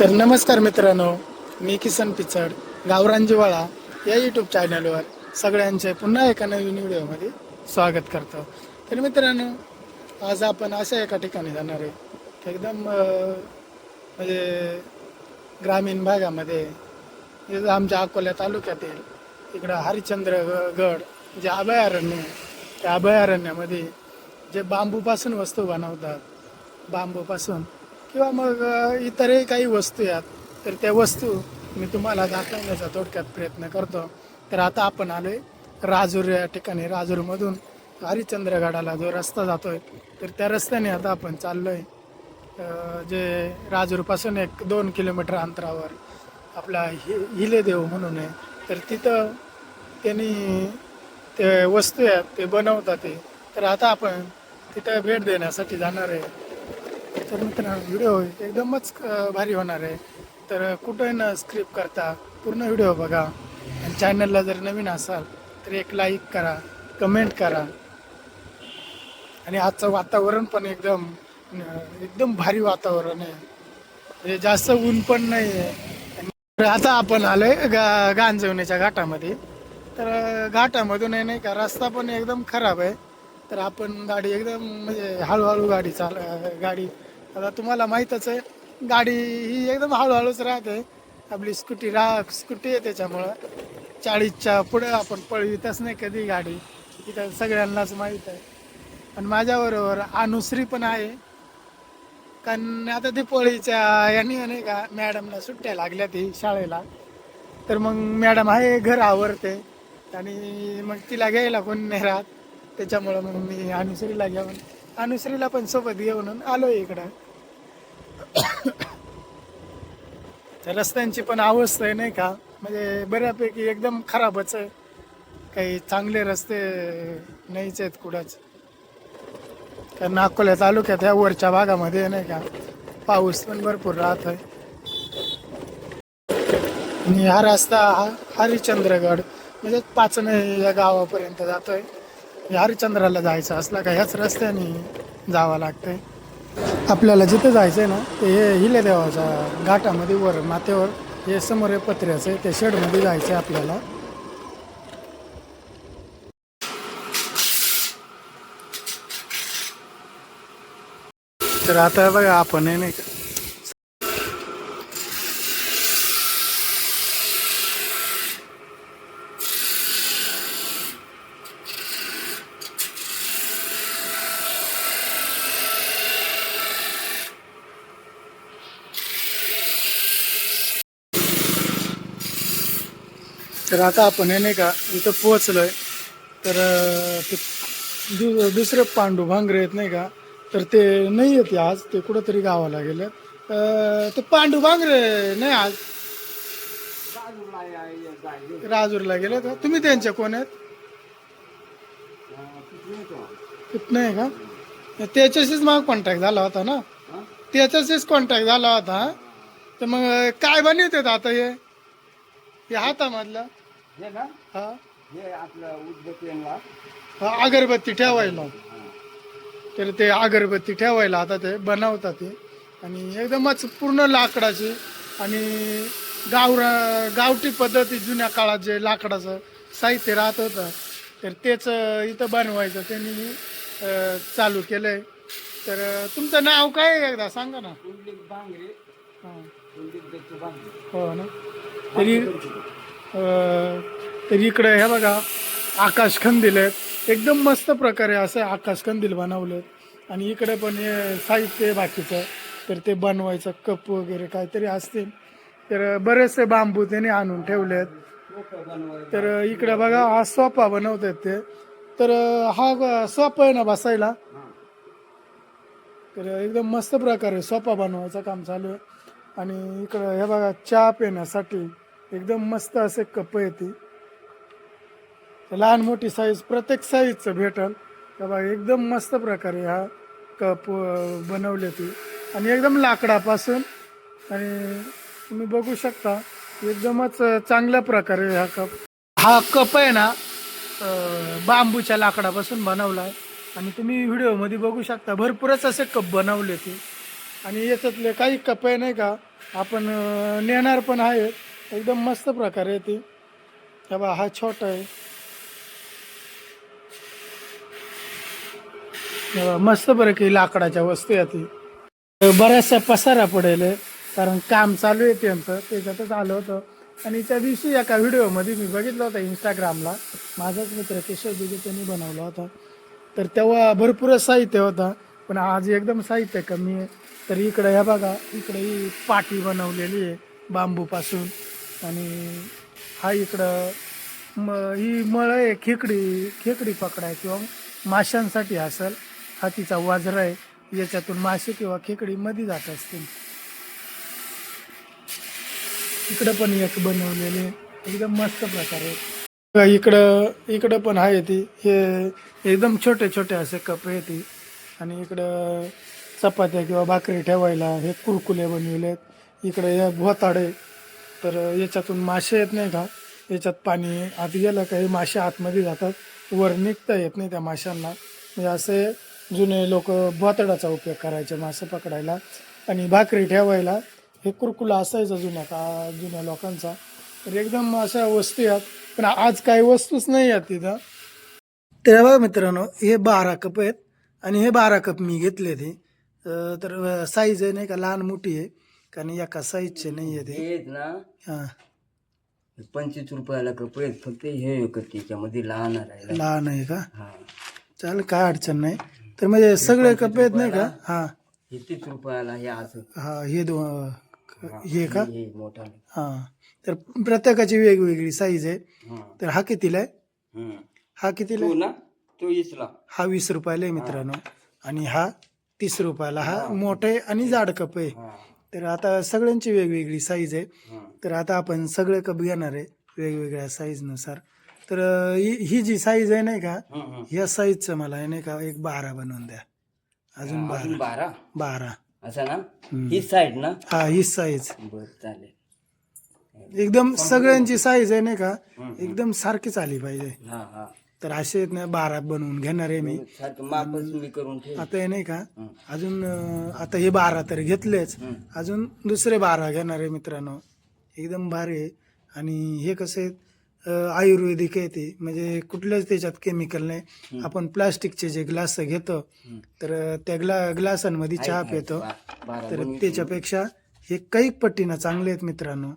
तर नमस्कार मित्रांनो मी किसन पिचड गावरांजीवाळा या यूट्यूब चॅनलवर सगळ्यांचे पुन्हा एका नवीन व्हिडिओमध्ये स्वागत करतो. तर मित्रांनो आज आपण अशा एका ठिकाणी जाणार आहे. एकदम म्हणजे ग्रामीण भागामध्ये आमच्या अकोल्या तालुक्यातील इकडं हरिश्चंद्र ग- गड जे अभयारण्य आहे त्या अभयारण्यामध्ये जे बांबूपासून वस्तू बनवतात बांबूपासून किंवा मग इतरही काही वस्तू आहेत तर त्या वस्तू मी तुम्हाला दाखवण्याचा थोडक्यात प्रयत्न करतो. तर आता आपण आलो आहे राजूर या ठिकाणी. राजूरमधून हरिश्चंद्रगडाला जो रस्ता जातो आहे तर त्या रस्त्याने आता आपण चाललो आहे जे राजूरपासून एक दोन किलोमीटर अंतरावर आपला हि हिलेदेव म्हणून आहे. तर तिथं त्यांनी ते वस्तू आहेत ते बनवतात ते. तर आता आपण तिथं भेट देण्यासाठी जाणार आहे. तर मित्रांनो व्हिडिओ एकदमच भारी होणार आहे. तर कुठंही न स्क्रिप्ट करता पूर्ण व्हिडिओ बघा. आणि चॅनलला जर नवीन असाल तर एक लाईक करा कमेंट करा. आणि आजचं वातावरण पण एकदम एकदम भारी वातावरण आहे. म्हणजे जास्त ऊन पण नाही आहे तर आता आपण आलोय गा गांजवण्याच्या घाटामध्ये. तर घाटामधून आहे नाही का रस्ता पण एकदम खराब आहे. तर आपण गाडी एकदम म्हणजे हळूहळू गाडी चाल गाडी आता तुम्हाला माहीतच आहे गाडी ही एकदम हळूहळूच राहते. आपली स्कूटी रा स्कूटी आहे त्याच्यामुळं. चाळीसच्या पुढे आपण पळवितच नाही कधी गाडी. इथं सगळ्यांनाच माहीत आहे. आणि माझ्याबरोबर अनुश्री पण आहे. कारण आता ते पोळीच्या यांनी नाही का मॅडमला सुट्ट्या लागल्या ती शाळेला. तर मग मॅडम आहे घर आवरते. आणि मग तिला घ्यायला कोण नाही राहत. त्याच्यामुळं मग मी अनुश्रीला घेऊन अनुश्रीला पण सोबत घेऊन आलो इकडं. तर रस्त्यांची पण अवस्था आहे नाही का? म्हणजे बऱ्यापैकी एकदम खराबच आहे. काही चांगले रस्ते नाहीच आहेत कुठंच. कारण अकोल्या तालुक्यात ह्या वरच्या भागामध्ये नाही का? पाऊस पण भरपूर राहत आहे. आणि हा रस्ता हा हरिश्चंद्रगड म्हणजे पाचणे या गावापर्यंत जातोय. हे हरिश्चंद्राला जायचं असला का ह्याच रस्त्याने जावं लागतंय. आपल्याला जिथं जायचं आहे ना ते हे हिले देवाच्या घाटामध्ये वर माथ्यावर हे समोर हे पत्र्याचं आहे त्या शेडमध्ये जायचं आहे आपल्याला. तर आता बघा आपण नाही का तर आता आपण हे नाही का इथं पोहोचलोय. तर ते दु दुसरे पांडू भांगरे आहेत नाही का? तर ते नाही येते आज ते कुठंतरी गावाला गेले ते पांडू भांगरे नाही आज. राजूरला गेले तर तुम्ही त्यांच्या कोण आहेत? नाही आहे का? त्याच्याशीच मग कॉन्टॅक्ट झाला होता ना? त्याच्याशीच कॉन्टॅक्ट झाला होता. तर मग काय बनवतात आता हे? हे हातामधलं? हे ना? हा. हे आपलं उद्बत्तीला हा अगरबत्ती ठेवायला. तर ते अगरबत्ती ठेवायला आता ते बनवतात ते. आणि एकदमच पूर्ण लाकडाची आणि गावरा गावठी पद्धती जुन्या काळात जे लाकडाचं साहित्य राहत होतं तर तेच इथं बनवायचं. त्यांनी अं, चालू केलंय. तर अं, तुमचं नाव काय आहे एकदा? सांगा ना. कुंडलिक बांगरे हां. कुंडलिक दत्त बांगरे हो ना. तरी तर इकडे हे बघा आकाशखंदील आहेत. एकदम मस्त प्रकारे असे आकाश बनवलं बनवले आणि इकडे पण हे साहित्य आहे बाकीचं. तर ते बनवायचं कप वगैरे काहीतरी असतील. तर बरेचसे बांबू त्याने आणून ठेवलेत. आहेत तर इकडे बघा हा सोफा बनवतात ते. तर हा सोपा आहे ना बसायला? तर एकदम मस्त प्रकारे सोफा बनवायचं काम चालू आहे. आणि इकडं हे बघा चहा पिण्यासाठी एकदम मस्त असे कप येते लहान मोठी साईज प्रत्येक साईजचं भेटल. तर बघा एकदम मस्त प्रकारे हा कप बनवले ती. आणि एकदम लाकडापासून आणि तुम्ही बघू शकता एकदमच चांगल्या प्रकारे हा कप. हा कप आहे ना बांबूच्या लाकडापासून बनवला आहे आणि तुम्ही व्हिडिओमध्ये बघू शकता भरपूरच असे कप बनवले ते. आणि याच्यातले काही कप आहे नाही का आपण नेणार पण आहे एकदम मस्त प्रकारे आहे ती. हे बा हा छोटा आहे. मस्त बरं की लाकडाच्या वस्तू आहे ती. बऱ्याचशा पसारा पडेल कारण काम चालू आहे त्यांचं त्याच्यातच आलं होतं. आणि त्या दिवशी एका व्हिडिओमध्ये मी बघितलं होतं इंस्टाग्रामला माझाच मित्र केशव दिदी त्यांनी बनवला होता. तर तेव्हा भरपूर साहित्य होता पण आज एकदम साहित्य कमी आहे. तर इकडं ह्या बघा इकडे ही पाटी बनवलेली आहे बांबूपासून. आणि हा इकडं म ही मळ आहे खेकडी खेकडी पकडाय किंवा माशांसाठी असेल हा तिचा वाजरा आहे. याच्यातून मासे किंवा खेकडी मध्ये जात असतील. इकडं पण एक बनवलेले एकदम मस्त प्रकारे. आहे इकडं इकडं पण आहे ती. हे एकदम छोटे छोटे असे कप आहे ती. आणि इकडं चपात्या किंवा भाकरी ठेवायला हे कुरकुले बनवले आहेत इकडे हे भोताडे. तर याच्यातून मासे येत नाही का? याच्यात पाणी आत गेलं का हे मासे आतमध्ये जातात. वर निघता येत नाही त्या माशांना. म्हणजे असे जुने लोक भोताडाचा उपयोग करायचे मासे पकडायला. आणि भाकरी ठेवायला. हे कुरकुला असायचं जुन्या का जुन्या लोकांचा. तर एकदम अशा वस्तू आहेत. पण आज काही वस्तूच नाही आहेत तिथं. तर बघा मित्रांनो हे बारा कप आहेत. आणि हे बारा कप मी घेतले ते तर साईज आहे नाही का लहान मोठी आहे. कारण एका साईजचे नाही आहे ते आहेत ना हां पंचवीस रुपयाला कप आहेत फक्त हे एकच त्याच्यामध्ये लहान राहिला लहान आहे का हा चालेल काय अडचण नाही तर म्हणजे सगळे कप आहेत नाही का हां हे तीस रुपयाला हे असं हा हे दो हे का हे मोठा हा तर प्रत्येकाची वेगवेगळी साईज आहे हा तर हा कितीला आहे हम्म. हा कितीला तो आहे ना तो इसला हा वीस रुपयाला आहे मित्रांनो आणि हा तीस रुपयाला हा मोठा आणि जाड कप आहे हा तर आता सगळ्यांची वेगवेगळी साईज आहे. तर आता आपण सगळे कप घेणार आहे वेगवेगळ्या साईजनुसार तर ही ही जी साईज आहे नाही का. या साईजचं मला आहे नाही का एक बारा बनवून द्या. अजून बारा. बारा? बारा. असं ना. ही साईड ना? हा ही साईज चालेल. एकदम सगळ्यांची साईज आहे नाही का. एकदम सारखीच आली पाहिजे. हा हा. तर असे आहेत ना बारा बनवून घेणार आहे मी. सारखं मापच मी करून ठेव आता हे नाही का. अजून अं, आता हे बारा तर घेतलेच. अजून दुसरे बारा घेणार आहे मित्रांनो. एकदम भारी आहे. आणि हे कसं आहे अं, आयुर्वेदिक आहे ते. म्हणजे कुठल्याच त्याच्यात केमिकल नाही. आपण प्लास्टिकचे जे ग्लास घेतो. तर त्या ग्ला ग्लासांमध्ये चहा पितो. बारा तर. त्याच्यापेक्षा हे कैक पट्टीनं चांगले आहेत मित्रांनो.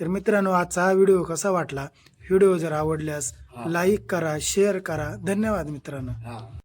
तर मित्रांनो आजचा हा व्हिडिओ कसा वाटला? व्हिडिओ जर आवडल्यास लाईक करा शेअर करा. धन्यवाद मित्रांनो.